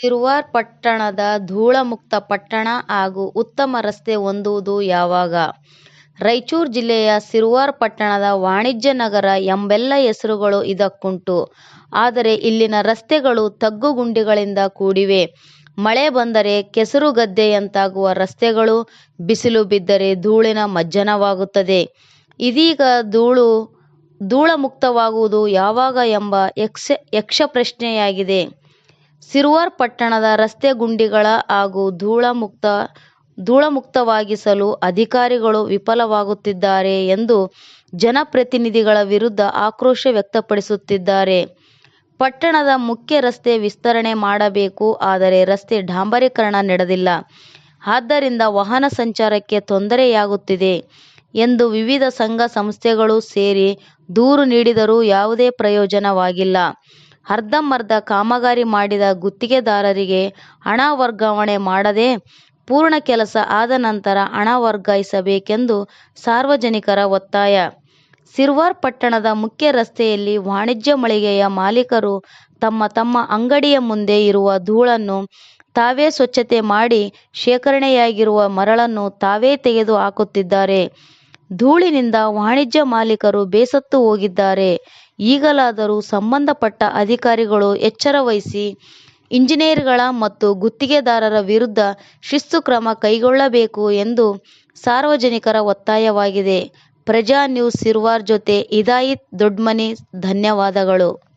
ಸಿರ್ವಾರ್ ಪಟ್ಟಣದ ಧೂಳಮುಕ್ತ ಪಟ್ಟಣ ಹಾಗೂ ಉತ್ತಮ ರಸ್ತೆ ಹೊಂದುವುದು ಯಾವಾಗ? ರಾಯಚೂರು ಜಿಲ್ಲೆಯ ಸಿರ್ವಾರ್ ಪಟ್ಟಣದ ವಾಣಿಜ್ಯ ನಗರ ಎಂಬೆಲ್ಲ ಹೆಸರುಗಳು ಇದಕ್ಕುಂಟು. ಆದರೆ ಇಲ್ಲಿನ ರಸ್ತೆಗಳು ತಗ್ಗು-ಗುಂಡಿಗಳಿಂದ ಕೂಡಿವೆ. ಮಳೆ ಬಂದರೆ ಕೆಸರು ಗದ್ದೆಯಂತಾಗುವ ರಸ್ತೆಗಳು, ಬಿಸಿಲು ಬಿದ್ದರೆ ಧೂಳಿನ ಮಜ್ಜನವಾಗುತ್ತದೆ. ಇದೀಗ ಧೂಳು ಧೂಳಮುಕ್ತವಾಗುವುದು ಯಾವಾಗ ಎಂಬ ಯಕ್ಷಪ್ರಶ್ನೆಯಾಗಿದೆ. ಸಿರ್ವಾರ್ ಪಟ್ಟಣದ ರಸ್ತೆ ಗುಂಡಿಗಳ ಹಾಗೂ ಧೂಳಮುಕ್ತವಾಗಿಸಲು ಅಧಿಕಾರಿಗಳು ವಿಫಲವಾಗುತ್ತಿದ್ದಾರೆ ಎಂದು ಜನಪ್ರತಿನಿಧಿಗಳ ವಿರುದ್ಧ ಆಕ್ರೋಶ ವ್ಯಕ್ತಪಡಿಸುತ್ತಿದ್ದಾರೆ. ಪಟ್ಟಣದ ಮುಖ್ಯ ರಸ್ತೆ ವಿಸ್ತರಣೆ ಮಾಡಬೇಕು. ಆದರೆ ರಸ್ತೆ ಡಾಂಬರೀಕರಣ ನಡೆದಿಲ್ಲ. ಆದ್ದರಿಂದ ವಾಹನ ಸಂಚಾರಕ್ಕೆ ತೊಂದರೆಯಾಗುತ್ತಿದೆ ಎಂದು ವಿವಿಧ ಸಂಘ-ಸಂಸ್ಥೆಗಳು ಸೇರಿ ದೂರು ನೀಡಿದರೂ ಯಾವುದೇ ಪ್ರಯೋಜನವಾಗಿಲ್ಲ. ಅರ್ಧಂಬರ್ಧ ಕಾಮಗಾರಿ ಮಾಡಿದ ಗುತ್ತಿಗೆದಾರರಿಗೆ ಹಣ ವರ್ಗಾವಣೆ ಮಾಡದೆ, ಪೂರ್ಣ ಕೆಲಸ ಆದ ನಂತರ ಹಣ ವರ್ಗಾಯಿಸಬೇಕೆಂದು ಸಾರ್ವಜನಿಕರ ಒತ್ತಾಯ. ಸಿರ್ವಾರ್ ಪಟ್ಟಣದ ಮುಖ್ಯ ರಸ್ತೆಯಲ್ಲಿ ವಾಣಿಜ್ಯ ಮಳಿಗೆಯ ಮಾಲೀಕರು ತಮ್ಮ ತಮ್ಮ ಅಂಗಡಿಯ ಮುಂದೆ ಇರುವ ಧೂಳನ್ನು ತಾವೇ ಸ್ವಚ್ಛತೆ ಮಾಡಿ, ಶೇಖರಣೆಯಾಗಿರುವ ಮರಳನ್ನು ತಾವೇ ತೆಗೆದು ಹಾಕುತ್ತಿದ್ದಾರೆ. ಧೂಳಿನಿಂದ ವಾಣಿಜ್ಯ ಮಾಲೀಕರು ಬೇಸತ್ತು ಹೋಗಿದ್ದಾರೆ. ಈಗಲಾದರೂ ಸಂಬಂಧಪಟ್ಟ ಅಧಿಕಾರಿಗಳು ಎಚ್ಚರ ವಹಿಸಿ ಇಂಜಿನಿಯರ್ಗಳ ಮತ್ತು ಗುತ್ತಿಗೆದಾರರ ವಿರುದ್ಧ ಶಿಸ್ತು ಕ್ರಮ ಕೈಗೊಳ್ಳಬೇಕು ಎಂದು ಸಾರ್ವಜನಿಕರ ಒತ್ತಾಯವಾಗಿದೆ. ಪ್ರಜಾ ನ್ಯೂಸ್ ಸಿರ್ವಾರ್ ಜೊತೆ ಇದಾಯಿತ್ ದೊಡ್ಮನಿ, ಧನ್ಯವಾದಗಳು.